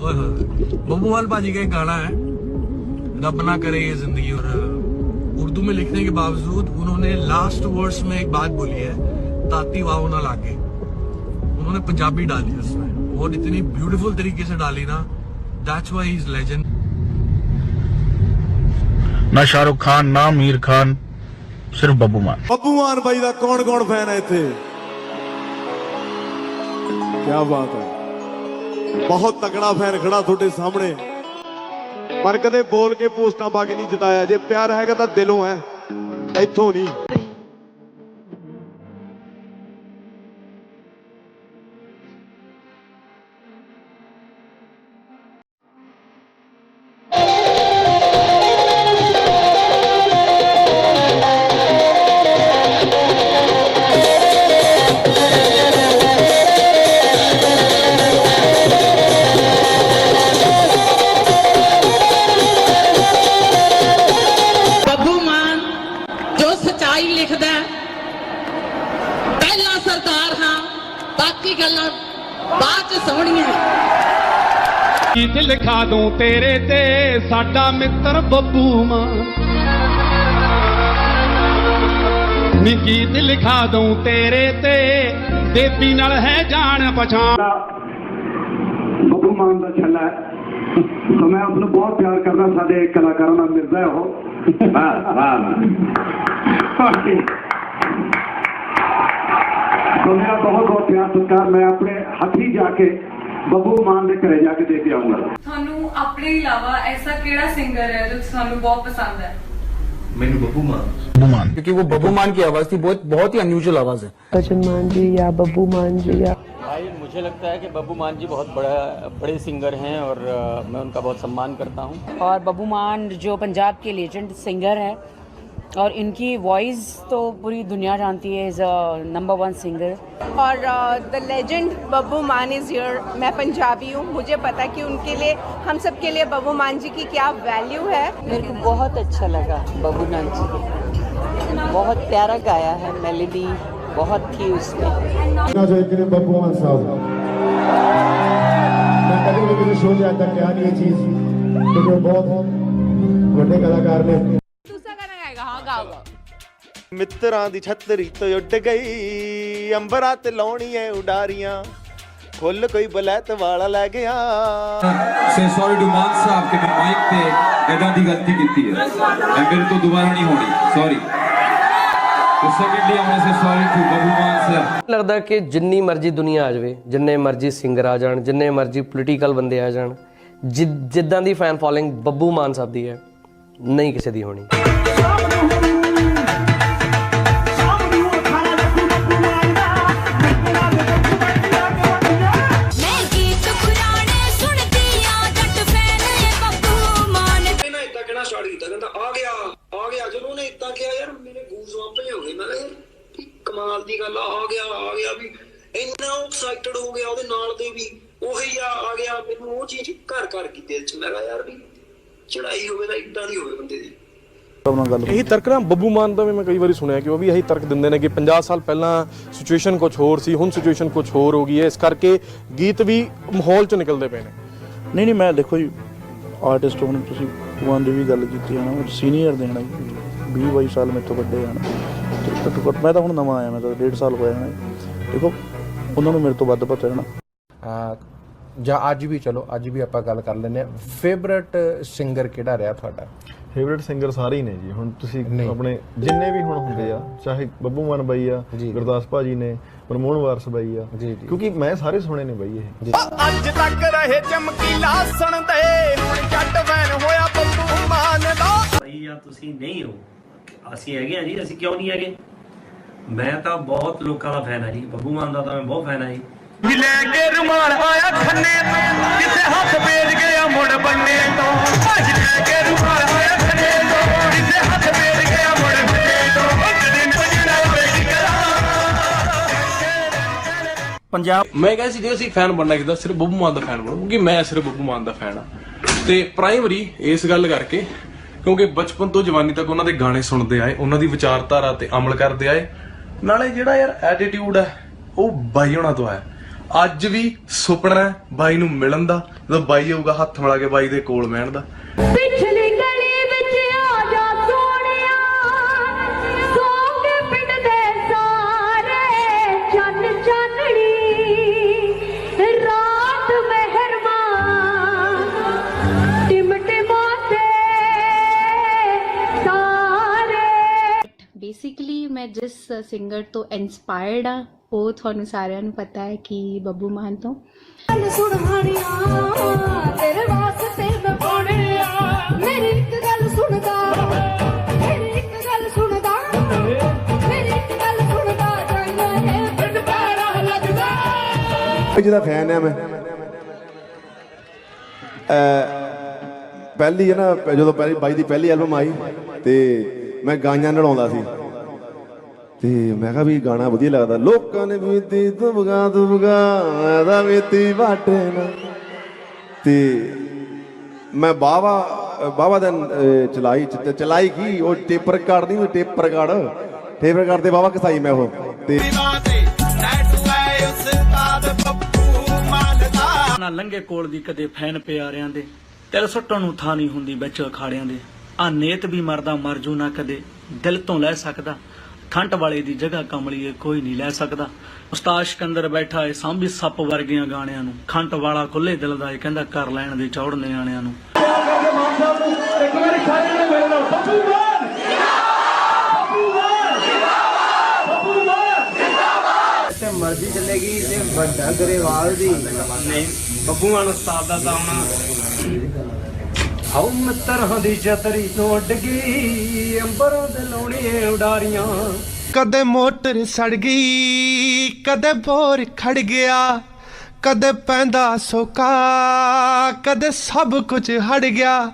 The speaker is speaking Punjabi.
ओए होए बब्बूवाल बाजी का एक गाना है रब ना करे ये जिंदगी और उर्दू में लिखने के बावजूद उन्होंने लास्ट वर्ड्स में एक बात बोली है ताती वाव ना लागे उन्होंने पंजाबी डाली उसमें और इतनी ब्यूटीफुल तरीके से डाली ना that's why he is legend ਨਾ ਸ਼ਾਹਰੁਖ ਖਾਨ ਨਾ ਅਮੀਰ ਖਾਨ ਸਿਰਫ ਬੱਬੂ ਮਾਨ ਬੱਬੂ ਮਾਨ ਬਾਈ ਦਾ ਕੌਣ ਕੌਣ ਫੈਨ ਹੈ ਇੱਥੇ ਕੀ ਬਾਤ ਹੈ ਬਹੁਤ ਤਕੜਾ ਫੈਨ ਖੜਾ ਤੁਹਾਡੇ ਸਾਹਮਣੇ। ਪਰ ਕਦੇ ਬੋਲ ਕੇ ਪੋਸਟਾਂ ਪਾ ਕੇ ਨਹੀਂ ਜਿਤਾਇਆ। ਜੇ ਪਿਆਰ ਹੈਗਾ ਤਾਂ ਦਿਲੋਂ ਹੈ। ਇੱਥੋਂ ਨਹੀਂ। ਸਚਾਈ ਲਿਖਦਾ ਪਹਿਲਾ ਸਰਦਾਰ ਹਾਂ ਬਾਕੀ ਗੱਲਾਂ ਬਾਅਦ ਚ ਸੋਹਣੀਆਂ ਗੀਤ ਲਿਖਾ ਦੂੰ ਤੇਰੇ ਤੇ ਸਾਡਾ ਮਿੱਤਰ ਬੱਬੂ ਮਾਂ। ਨੀ ਗੀਤ ਲਿਖਾ ਦੂੰ ਤੇਰੇ ਤੇ ਬੇਬੀ ਨਾਲ ਹੈ ਜਾਣ ਪਛਾਣ। ਬੱਬੂ ਮਾਨ ਦਾ ਛੱਲਾ ਹੈ। ਤਾਂ ਮੈਂ ਉਸ ਨੂੰ ਬਹੁਤ ਪਿਆਰ ਕਰਦਾ ਸਾਡੇ ਕਲਾਕਾਰਾਂ ਨਾਲ ਮਿਲਦਾ ਹੈ ਉਹ। ਵਾਹ ਵਾਹ ਸੋ ਮੇਰਾ ਬਹੁਤ ਬਹੁਤ ਪਿਆਰ ਸਤਿਕਾਰ ਮੈਂ ਆਪਣੇ ਹੱਥੀ ਜਾ ਕੇ ਬੱਬੂ ਮਾਨ ਦੇ ਘਰੇ ਜਾ ਕੇ ਦੇ ਕੇ ਆਉਂਗਾ ਤੁਹਾਨੂੰ ਆਪਣੇ ਇਲਾਵਾ ਐਸਾ ਕਿਹੜਾ ਸਿੰਗਰ ਹੈ ਜੋ ਤੁਹਾਨੂੰ ਬਹੁਤ ਪਸੰਦ ਹੈ ਬੱਬੂ ਮਾਨ क्योंकि वो बब्बू मान की आवाज थी बहुत बहुत ही अनयूजुअल आवाज है भजन मान जी या बब्बू मान जी या भाई मुझे लगता है कि बब्बू मान जी बहुत बड़ा बड़े सिंगर हैं और अ, मैं उनका बहुत सम्मान करता हूँ और बब्बू मान जो पंजाब के लेजेंड सिंगर है और इनकी वॉइस तो पूरी दुनिया जानती है is a number one singer और the legend Babbu Maan is your मैं पंजाबी हूँ मुझे पता कि उनके लिए हम सब के लिए बब्बू मान जी की क्या वैल्यू है। मेरे को बहुत अच्छा लगा बब्बू मान जी बहुत प्यारा गाया है मेलेडी बहुत थी उसमें। बब्बू मान साहब। मैं कभी भी सोच रहा क्या चीज़? क्योंकि बहुत बड़े कलाकार ने ਮਿੱਤਰਾਂ ਦੀ ਛਤਰੀ ਤੋਂ ਉੱਡ ਗਈ ਅੰਬਰਾਂ ਤੇ ਲਾਉਣੀ ਐ ਉਡਾਰੀਆਂ ਫੁੱਲ ਕੋਈ ਬਲੈਤ ਵਾਲਾ ਲੈ ਗਿਆ। ਸੇ ਸੌਰੀ ਟੂ ਮਾਨ ਸਾਹਿਬ ਕਿ ਮੈਂ ਮਾਈਕ ਤੇ ਗੱਡਾਂ ਦੀ ਗਲਤੀ ਕੀਤੀ ਹੈ। ਐ ਮੇਰੇ ਤੋਂ ਦੁਬਾਰਾ ਨਹੀਂ ਹੋਣੀ ਸੌਰੀ ਲੱਗਦਾ ਕਿ ਜਿੰਨੀ ਮਰਜ਼ੀ ਦੁਨੀਆ ਆ ਜਾਵੇ ਜਿੰਨੇ ਮਰਜ਼ੀ ਸਿੰਗਰ ਆ ਜਾਣ ਜਿੰਨੇ ਮਰਜ਼ੀ ਪੋਲੀਟੀਕਲ ਬੰਦੇ ਆ ਜਾਣ ਜਿੱਦਾਂ ਦੀ ਫੈਨ ਫਾਲੋਇੰਗ ਬੱਬੂ ਮਾਨ ਸਾਹਿਬ ਦੀ ਹੈ ਨਹੀਂ ਕਿਸੇ ਦੀ ਹੋਣੀ ਦਿਲ ਚ ਮੈਂ ਕਿਹਾ ਯਾਰ ਵੀ ਚੜਾਈ ਹੋਵੇ ਤਾਂ ਇਦਾਂ ਦੀ ਹੋਵੇ ਬੰਦੇ ਦੀ। ਇਹੀ ਤਰਕ ਨਾ ਬੱਬੂ ਮਾਨ ਦਾ ਵੀ ਮੈਂ ਕਈ ਵਾਰੀ ਸੁਣਿਆ ਕਿ ਉਹ ਵੀ ਇਹੀ ਤਰਕ ਦਿੰਦੇ ਨੇ ਕਿ 50 ਸਾਲ ਪਹਿਲਾਂ ਸਿਚੁਏਸ਼ਨ ਕੁਝ ਹੋਰ ਸੀ ਹੁਣ ਸਿਚੁਏਸ਼ਨ ਕੁਝ ਹੋਰ ਹੋ ਗਈ ਹੈ। ਇਸ ਕਰਕੇ ਗੀਤ ਵੀ ਮਾਹੌਲ ਚ ਨਿਕਲਦੇ ਪਏ ਨੇ। ਨਹੀਂ ਨਹੀਂ ਮੈਂ ਦੇਖੋ ਜੀ ਆਰਟਿਸਟ ਹੁਣ ਤੁਸੀਂ ਭਗਵਾਨ ਦੀ ਵੀ ਗੱਲ ਕੀਤੀ ਹੈ ਨਾ ਸੀਨੀਅਰ ਦੇ ਹਨ 20 22 ਸਾਲ ਮੇਰੇ ਤੋਂ ਵੱਡੇ ਹਨ। ਘੱਟੋ ਘੱਟ ਮੈਂ ਤਾਂ ਹੁਣ ਨਵਾਂ ਆਇਆ ਮੈਂ ਤਾਂ 1.5 ਸਾਲ ਹੋਇਆ ਹੈ ਦੇਖੋ ਉਹਨਾਂ ਨੂੰ ਮੇਰੇ ਤੋਂ ਵੱਧ ਪਤਾ ਹੈ ਨਾ। ਜਾਂ ਅੱਜ ਵੀ ਚਲੋ ਅੱਜ ਵੀ ਆਪਾਂ ਗੱਲ ਕਰ ਲੈਂਦੇ ਆ ਫੇਵਰਿਟ ਸਿੰਗਰ ਕਿਹੜਾ ਰਿਹਾ ਤੁਹਾਡਾ? ਫੇਵਰਿਟ ਸਿੰਗਰ ਸਾਰੇ ਹੀ ਨੇ ਜੀ। ਹੁਣ ਤੁਸੀਂ ਆਪਣੇ ਜਿੰਨੇ ਵੀ ਹੁਣ ਹੁੰਦੇ ਆ ਚਾਹੇ ਬੱਬੂ ਮਾਨ ਬਾਈ ਆ ਗੁਰਦਾਸ ਭਾਜੀ ਨੇ ਮਨਮੋਹਨ ਵਾਰਸ ਬਾਈ ਆ। ਜੀ, ਜੀ। ਕਿਉਂਕਿ ਮੈਂ ਸਾਰੇ ਸੁਣੇ ਨੇ ਬਾਈ ਇਹ। ਅੱਜ ਤੱਕ ਰਹੇ ਚਮਕੀਲਾ ਸੁਣਦੇ ਹੁਣ ਜੱਟ ਫੈਨ ਹੋਇਆ ਬੱਬੂ ਮਾਨ ਦਾ। ਭਾਈ ਜਾਂ ਤੁਸੀਂ ਨਹੀਂ ਹੋ। ਅਸੀਂ ਹੈਗੇ ਆ ਜੀ ਅਸੀਂ ਕਿਉਂ ਨਹੀਂ ਹੈਗੇ? ਮੈਂ ਤਾਂ ਬਹੁਤ ਲੋਕਾਂ ਦਾ ਫੈਨ ਆ ਜੀ। ਬੱਬੂ ਮਾਨ ਦਾ ਤਾਂ ਮੈਂ ਬਹੁਤ ਫੈਨ ਆ ਜੀ। ਵੀ ਲੈ ਕੇ ਰੁਮਾਲ ਆਇਆ ਖੰਨੇ ਤੋਂ ਕਿਸੇ ਹੱਥ ਵੇਚ ਗਿਆ ਮੁੜ ਬੰਨੇ ਤੋਂ। ਭੱਜ ਲੈ ਕੇ ਰੁਮਾਲ ਆਇਆ ਖੰਨੇ ਤੋਂ ਕਿਸੇ ਹੱਥ ਵੇਚ ਗਿਆ ਮੁੜ ਬੰਨੇ ਤੋਂ। ਇੱਕ ਦਿਨ ਭਜਣਾ ਵੇਚ ਪੰਜਾਬ ਮੈਂ ਕਿਹਾ ਸੀ ਜੇ ਅਸੀਂ ਫੈਨ ਬਣਨਾ ਕਿਦਾ ਸਿਰਫ ਬੱਬੂ ਮਾਨ ਦਾ ਫੈਨ ਬਣੋ ਕਿਉਂਕਿ ਮੈਂ ਸਿਰਫ ਬੱਬੂ ਮਾਨ ਦਾ ਫੈਨ ਆ। ਤੇ ਪ੍ਰਾਇਮਰੀ ਇਸ ਗੱਲ ਕਰਕੇ ਕਿਉਂਕਿ ਬਚਪਨ ਤੋਂ ਜਵਾਨੀ ਤੱਕ ਉਹਨਾਂ ਦੇ ਗਾਣੇ ਸੁਣਦੇ ਆਏ ਉਹਨਾਂ ਦੀ ਵਿਚਾਰਧਾਰਾ ਤੇ ਅਮਲ ਕਰਦੇ ਆਏ। ਨਾਲੇ ਜਿਹੜਾ ਯਾਰ ਐਟੀਟਿਊਡ ਹੈ ਉਹ ਬਾਈ ਹੋਣਾ ਤੋਂ ਆਇਆ। ਅੱਜ ਵੀ ਸੁਪਨਾ ਹੈ ਬਾਈ ਨੂੰ ਮਿਲਣ ਦਾ, ਜਦੋਂ ਬਾਈ ਆਊਗਾ ਹੱਥ ਮਿਲਾ ਕੇ ਬਾਈ ਦੇ ਕੋਲ ਬਹਿਣ ਦਾ। ਪਿਛਲੀ ਜਿਸ ਸਿੰਗਰ ਤੋਂ ਇਨਸਪਾਇਰਡ ਆ ਉਹ ਤੁਹਾਨੂੰ ਸਾਰਿਆਂ ਨੂੰ ਪਤਾ ਹੈ ਕਿ ਬੱਬੂ ਮਾਨ ਤੋਂ। ਸੁਣ ਹਾਣੀਆਂ ਤੇਰੇ ਵਾਸਤੇ ਮੈਂ ਪਾਣਿਆ ਮੇਰੀ ਇੱਕ ਗੱਲ ਸੁਣਦਾ ਮੇਰੀ ਇੱਕ ਗੱਲ ਸੁਣਦਾ ਮੇਰੀ ਇੱਕ ਗੱਲ ਸੁਣਦਾ ਜਾਨੇ ਪਿੰਡ ਪੈਰਾ ਲੱਗਦਾ। ਜਿਹਦਾ ਫੈਨ ਆ ਮੈਂ। ਪਹਿਲੀ ਹੈ ਨਾ ਜਦੋਂ ਪਹਿਲੀ ਬਾਈ ਦੀ ਪਹਿਲੀ ਐਲਬਮ ਆਈ ਤੇ ਮੈਂ ਗਾਈਆਂ ਨੜਾਉਂਦਾ ਸੀ। ਤੇ ਮੈਂ ਕਿਹਾ ਵੀ ਗਾਣਾ ਵਧੀਆ ਲੱਗਦਾ। ਲੋਕਾਂ ਨੇ ਬੀਤੀ ਦੁਬਗਾ ਦੁਬਗਾ ਮੈਂ ਤਾਂ ਬੀਤੀ ਨਾ। ਤੇ ਮੈਂ ਬਾਵਾ ਬਾਵਾ ਦਿਨ ਚਲਾਈ ਚਲਾਈ ਕੀ? ਉਹ ਟੇਪਰ ਕਾਰਡ ਨਹੀਂ ਟੇਪਰ ਕਾਰਡ। ਟੇਪਰ ਕਾਰਡ ਤੇ ਬਾਵਾ ਕਸਾਈ ਮੈਂ ਉਹ। ਤੇ ਨਾ ਲੰਗੇ ਕੋਲ ਦੀ ਕਦੇ ਫੈਨ ਪਿਆਰਿਆਂ ਦੇ। ਦਿਲ ਸੁੱਟਣ ਨੂੰ ਥਾਂ ਨਹੀਂ ਹੁੰਦੀ ਵਿੱਚ ਅਖਾੜਿਆਂ ਦੇ। ਆ ਨੇਤ ਵੀ ਮਰਦਾ, ਮਰਜੂ ਨਾ ਕਦੇ। ਦਿਲ ਤੋਂ ਲੈ ਸਕਦਾ। ਖੰਡ ਵਾਲੇ ਦੀ ਜਗ੍ਹਾ ਕਮਲੀਏ ਕੋਈ ਨਹੀਂ ਲੈ ਸਕਦਾ। ਉਸਤਾਦ ਸਿਕੰਦਰ ਬੈਠਾ ਏ ਸਾਂਭੀ ਸੱਪ ਵਰਗੀਆਂ ਗਾਣਿਆਂ ਨੂੰ। ਖੰਡ ਵਾਲਾ ਖੁੱਲੇ ਦਿਲ ਦਾ ਏ ਕਹਿੰਦਾ ਕਰ ਲੈਣ ਦੇ ਚੌੜ ਨਿਆਣਿਆਂ ਨੂੰ। ਤੇ ਮਰਜ਼ੀ ਚੱਲੇਗੀ ਤੇ ਵੱਡਾ ਗਰੇਵਾਲ ਦੀ। ਨਹੀਂ ਬੱਬੂ ਮਾਨ ਉਸਤਾਦ ਦਾ ਤਾਂ ਆਉ ਮਿੱਤਰਾਂ ਦੀ ਛਤਰੀ ਤੋਂ ਉੱਡ ਗਈ ਅੰਬਰੋਂ ਦੇ ਲਾਉਣੀਏ ਉਡਾਰੀਆਂ। ਕਦੇ ਮੋਟਰ ਸੜ ਗਈ, ਕਦੇ ਬੋਰ ਖੜ ਗਿਆ, ਕਦੇ ਪੈਂਦਾ ਸੋਕਾ, ਕਦੇ ਸਭ ਕੁਝ ਹੜ ਗਿਆ।